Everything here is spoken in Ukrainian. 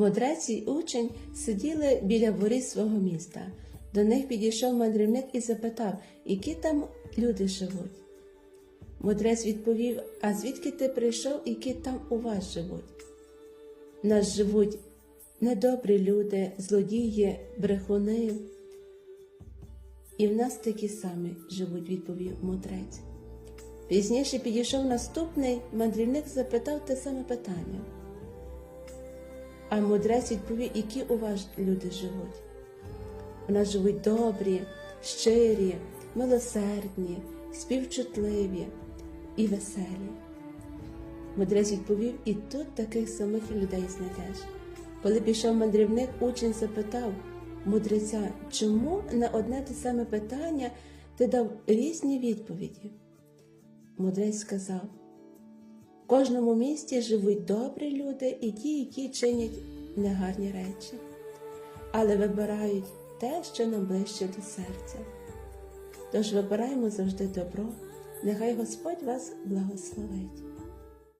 Мудрець і учень сиділи біля воріт свого міста. До них підійшов мандрівник і запитав, які там люди живуть. Мудрець відповів: А звідки ти прийшов, які там у вас живуть? Нас живуть недобрі люди, злодії, брехуни. І в нас такі самі живуть, відповів мудрець. Пізніше підійшов наступний мандрівник запитав те саме питання. А мудрець відповів, які у вас люди живуть. У нас живуть добрі, щирі, милосердні, співчутливі і веселі. Мудрець відповів, і тут таких самих людей знайдеш. Коли пішов мандрівник, учень запитав мудреця, чому на одне те саме питання ти дав різні відповіді? Мудрець сказав: кожному місті живуть добрі люди і ті, які чинять негарні речі, але вибирають те, що нам ближче до серця. Тож вибираємо завжди добро, нехай Господь вас благословить.